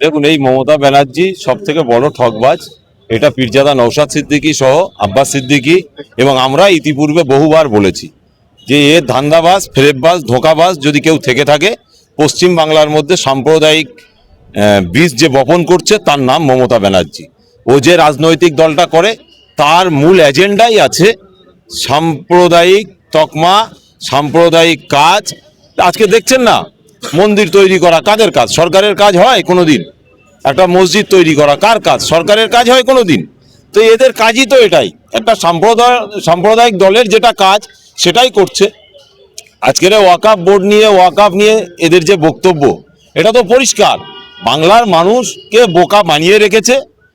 দেখুন, এই মমতা ব্যানার্জি সব থেকে বড় ঠকবাজ এটা পীরজাদা নৌসাদ সিদ্দিকী সহ আব্বাস সিদ্দিকী এবং আমরা ইতিপূর্বে বহুবার বলেছি যে এ ধান্দাবাজ, ফেরেববাজ, ধোকাবাজ যদি কেউ থেকে থাকে, পশ্চিম বাংলার মধ্যে সাম্প্রদায়িক বীজ যে বপন করছে তার নাম মমতা ব্যানার্জি। ও যে রাজনৈতিক দলটা করে, তার মূল এজেন্ডাই আছে সাম্প্রদায়িক তকমা, সাম্প্রদায়িক কাজ। আজকে দেখছেন না মন্দির তৈরি করা কাদের কাজ? সরকারের কাজ হয় কোনো দিন একটা মসজিদ তৈরি করা কার কাজ? সরকারের কাজ হয় কোনো দিন তো এদের কাজই তো এটাই। একটা সাম্প্রদায়, সাম্প্রদায়িক দলের যেটা কাজ, সেটাই করছে। আজকের ওয়াকাফ বোর্ড নিয়ে, ওয়াকাফ নিয়ে এদের যে বক্তব্য, এটা তো পরিষ্কার। বাংলার মানুষকে বোকা বানিয়ে রেখেছে,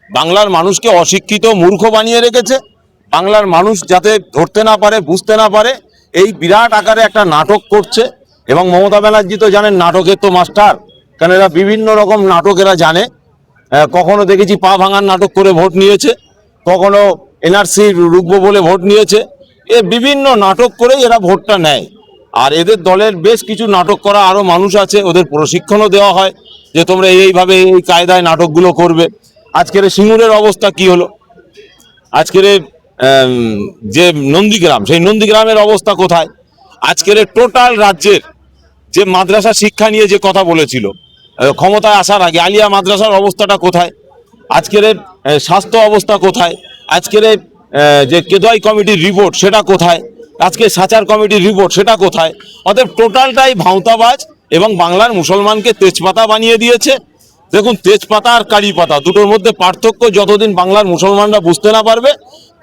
বাংলার মানুষকে অশিক্ষিত মূর্খ বানিয়ে রেখেছে, বাংলার মানুষ যাতে ধরতে না পারে, বুঝতে না পারে, এই বিরাট আকারে একটা নাটক করছে। এবং মমতা ব্যানার্জি তো জানেন নাটকের তো মাস্টার। কারণ এরা বিভিন্ন রকম নাটক এরা জানে। কখনো দেখেছি পা ভাঙার নাটক করে ভোট নিয়েছে। কখনো এনআরসি রুখবো বলে ভোট নিয়েছে। এ বিভিন্ন নাটক করে এরা ভোটটা নেয়। আর এদের দলের বেশ কিছু নাটক করা আরও মানুষ আছে, ওদের প্রশিক্ষণও দেওয়া হয় যে তোমরা এইভাবে এই কায়দায় নাটকগুলো করবে। আজকের সিঙ্গুরের অবস্থা কি হলো? আজকের যে নন্দীগ্রাম, সেই নন্দীগ্রামের অবস্থা কোথায়? আজকের টোটাল রাজ্যের যে মাদ্রাসা শিক্ষা নিয়ে যে কথা বলেছিল ক্ষমতায় আসার আগে, আলিয়া মাদ্রাসার অবস্থাটা কোথায়? আজকের স্বাস্থ্য অবস্থা কোথায়? আজকের যে কেদয় কমিটির রিপোর্ট সেটা কোথায়? আজকে সাচার কমিটির রিপোর্ট সেটা কোথায়? অতএব টোটালটাই ভাঁওতাবাজ এবং বাংলার মুসলমানকে তেজপাতা বানিয়ে দিয়েছে। দেখুন, তেজপাতা আর কারি পাতা, দুটোর মধ্যে পার্থক্য যতদিন বাংলার মুসলমানরা বুঝতে না পারবে,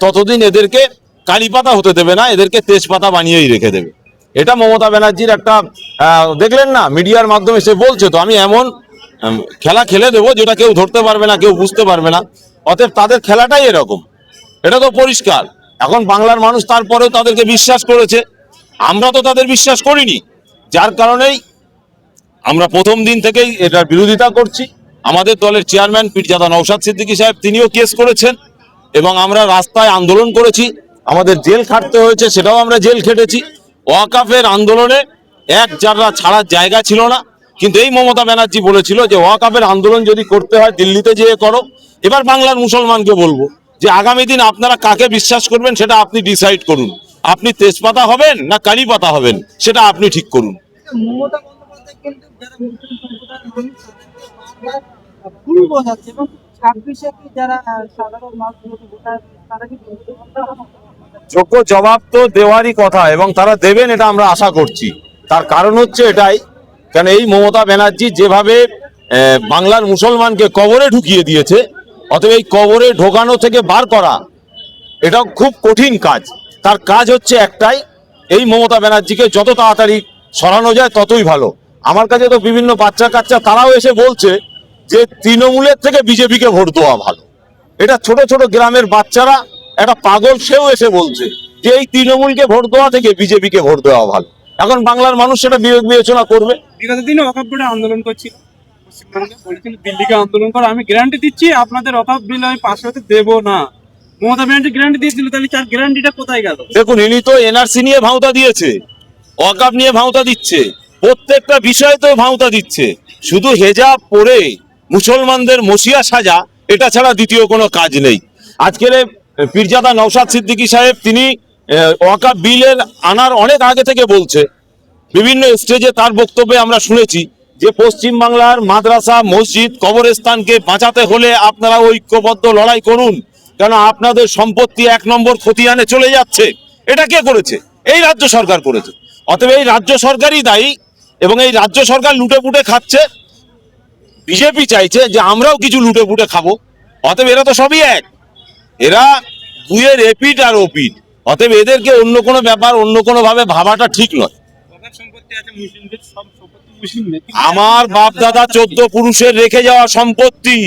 ততদিন এদেরকে কারি পাতা হতে দেবে না, এদেরকে তেজপাতা বানিয়েই রেখে দেবে। এটা মমতা ব্যানার্জির একটা দেখলেন না মিডিয়ার মাধ্যমে সে বলছে, তো আমি এমন খেলা খেলে দেবো যেটা কেউ ধরতে পারবে না, কেউ বুঝতে পারবে না। অতএব তাদের খেলাটাই এরকম। এটা তো পরিষ্কার। এখন বাংলার মানুষ তারপরেও তাদেরকে বিশ্বাস করেছে। আমরা তো তাদের বিশ্বাস করিনি। যার কারণেই আমরা প্রথম দিন থেকেই এটার বিরোধিতা করছি। আমাদের দলের চেয়ারম্যান পীরজাদা নৌসাদ সিদ্দিকী সাহেব, তিনিও কেস করেছেন এবং আমরা রাস্তায় আন্দোলন করেছি। আমাদের জেল খাটতে হয়েছে, সেটাও আমরা জেল খেটেছি। ওয়াকাফের আন্দোলনে এক যারা ছাড়ার জায়গা ছিল না। কিন্তু এই মমতা ব্যানার্জি বলেছিল যে, ওয়াকাফের আন্দোলন যদি করতে হয়, দিল্লিতে যেয়ে করো। এবার বাংলার মুসলমানকে বলব যে, আগামী দিন আপনারা কাকে বিশ্বাস করবেন সেটা আপনি ডিসাইড করুন। আপনি তেজপাতা হবেন না কারি পাতা হবেন, সেটা আপনি ঠিক করুন। যারা মানুষ সাধারণ ভোটার, তারা কি যোগ্য জবাব তো দেওয়ারই কথা এবং তারা দেবেন এটা আমরা আশা করছি। তার কারণ হচ্ছে এটাই, কেন এই মমতা ব্যানার্জি যেভাবে বাংলার মুসলমানকে কবরে ঢুকিয়ে দিয়েছে, অতএব এই কবরে ঢোকানো থেকে বার করা এটা খুব কঠিন কাজ। তার কাজ হচ্ছে একটাই, এই মমতা ব্যানার্জিকে যত তাড়াতাড়ি সরানো যায় ততই ভালো। আমার কাছে তো বিভিন্ন বাচ্চা কাচ্চা তারাও এসে বলছে যে তৃণমূলের থেকে বিজেপিকে ভোট দেওয়া ভালো। এটা ছোট ছোট গ্রামের বাচ্চারা একটা পাগল সেও এসে বলছে যে এই তৃণমূলকে ভোট দেওয়া থেকে বিজেপিকে ভোট দেওয়া ভালো। এখন বাংলার মানুষ সেটা বিবেক বিবেচনা করবে। বিগত দিনে অকাপ বোর্ডে আন্দোলন করছিল। পশ্চিমবঙ্গে বলেছিল দিল্লিকে আন্দোলন করো আমি গ্যারান্টি দিচ্ছি আপনাদের অকাপ বিল আমি পাশ হতে দেবো না। মমতা ব্যানার্জি গ্যারান্টি দিয়েছিল তাহলে তার গ্যারান্টিটা কোথায় গেল? দেখুন ইনি তো এনআরসি নিয়ে ভাঁওতা দিয়েছে ওয়াকাপ নিয়ে ভাঁওতা দিচ্ছে প্রত্যেকটা বিষয়ে তো ভাঁওতা দিচ্ছে। শুধু হেজাব পরে মুসলমানদের মসিয়া সাজা এটা ছাড়া দ্বিতীয় কোনো কাজ নেই। আজকের পীরজাদা নৌসাদ সিদ্দিকী সাহেব, তিনি ওয়াকা বিলের আনার অনেক আগে থেকে বলছে। বিভিন্ন স্টেজে তার বক্তব্যে আমরা শুনেছি যে পশ্চিম বাংলার মাদ্রাসা, মসজিদ, কবরস্থানকে বাঁচাতে হলে আপনারা ঐক্যবদ্ধ লড়াই করুন, কেন আপনাদের সম্পত্তি এক নম্বর খতিয়ানে চলে যাচ্ছে। এটা কে করেছে? এই রাজ্য সরকার করেছে। অতএব এই রাজ্য সরকারই দায়ী এবং এই রাজ্য সরকার লুটে পুটে খাচ্ছে। বিজেপি চাইছে যে, আমরাও কিছু লুটে পুটে খাব। অতএব এরা তো সবই এক। এরা দুয়ের এপিট আর ওপিট অতএব এদেরকে অন্য কোনো ব্যাপার অন্য কোনো ভাবে ভাবাটা ঠিক নয়। আমার বাপ দাদা চোদ্দ পুরুষের রেখে যাওয়া সম্পত্তি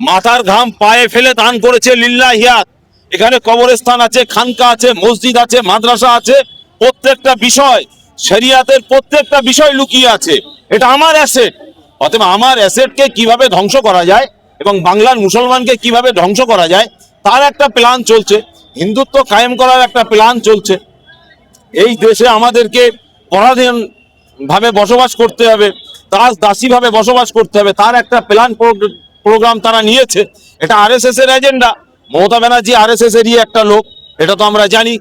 মাথার ঘাম পায়ে ফেলে দান করেছে লিল্লাহিয়াত এখানে কবরস্থান আছে খানকা আছে মসজিদ আছে মাদ্রাসা আছে প্রত্যেকটা বিষয় শরিয়াতের প্রত্যেকটা বিষয় লুকিয়ে আছে। এটা আমার অ্যাসেট অতএব আমার অ্যাসেটকে কীভাবে ধ্বংস করা যায় এবং বাংলার মুসলমানকে কীভাবে ধ্বংস করা যায় তার একটা প্ল্যান চলছে। হিন্দুত্ব কায়েম করার একটা প্ল্যান চলছে। এই দেশে আমাদেরকে পরাধীন ভাবে বসবাস করতে হবে দাস দাসী ভাবে বসবাস করতে হবে, তার একটা প্ল্যান প্রোগ্রাম তারা নিয়েছে। এটা আরএসএস এর এজেন্ডা মমতা ব্যানার্জি আরএসএস এরই একটা লোক, এটা তো আমরা জানি।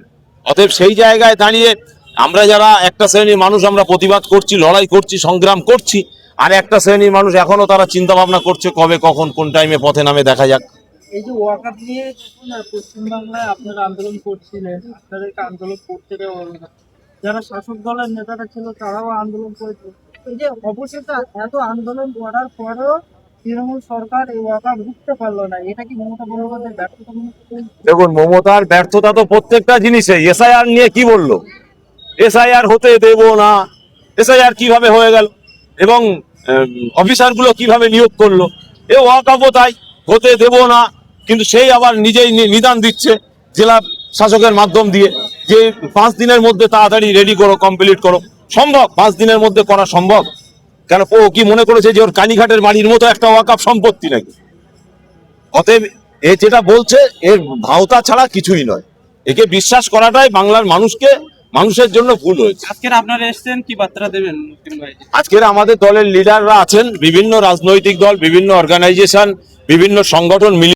অতএব সেই জায়গায় দাঁড়িয়ে আমরা যারা একটা শ্রেণির মানুষ, আমরা প্রতিবাদ করছি, লড়াই করছি, সংগ্রাম করছি, আর একটা শ্রেণির মানুষ এখনও তারা চিন্তা ভাবনা করছে কবে, কখন, কোন টাইমে পথে নামে দেখা যাক। এই যে ওয়াকাপ নিয়ে পশ্চিমবাংলায় আপনারা আন্দোলন করছিলেন, আপনাদেরকে আন্দোলন করতে দেওয়া যারা শাসক দলের নেতারা ছিল, তারাও আন্দোলন করেছে। এই যে অবশেষে এত আন্দোলন করার পরেও তৃণমূল সরকার এই ওয়াকাপ রুখতে পারল না। এটা কি দেখুন, মমতার ব্যর্থতা তো প্রত্যেকটা জিনিসে। এসআইআর নিয়ে কি বলল? এসআইআর হতে দেব না। এসআইআর কীভাবে হয়ে গেল? এবং অফিসারগুলো কীভাবে নিয়োগ করল? এ ওয়াকাবো তাই, হতে দেব না। কিন্তু সেই আবার নিজেই নিদান দিচ্ছে জেলা শাসকের মাধ্যম দিয়ে যে পাঁচ দিনের মধ্যে তাড়াতাড়ি রেডি করো কমপ্লিট করো। সম্ভব? পাঁচ দিনের মধ্যে করা সম্ভব? কেন ও কি মনে করেছে যে ওর কালীঘাটের বাড়ির মতো একটা ওয়াকাপ সম্পত্তি নাকি? অতএব এ যেটা বলছে এর ভাওতা ছাড়া কিছুই নয়। একে বিশ্বাস করাটাই বাংলার মানুষকে মানুষের জন্য ভুল হয়েছে। আজকের আপনারা এসেছেন কি বার্তা দেবেন আজকের আমাদের দলের লিডাররা আছেন বিভিন্ন রাজনৈতিক দল বিভিন্ন অর্গানাইজেশন বিভিন্ন সংগঠন মিলিয়ে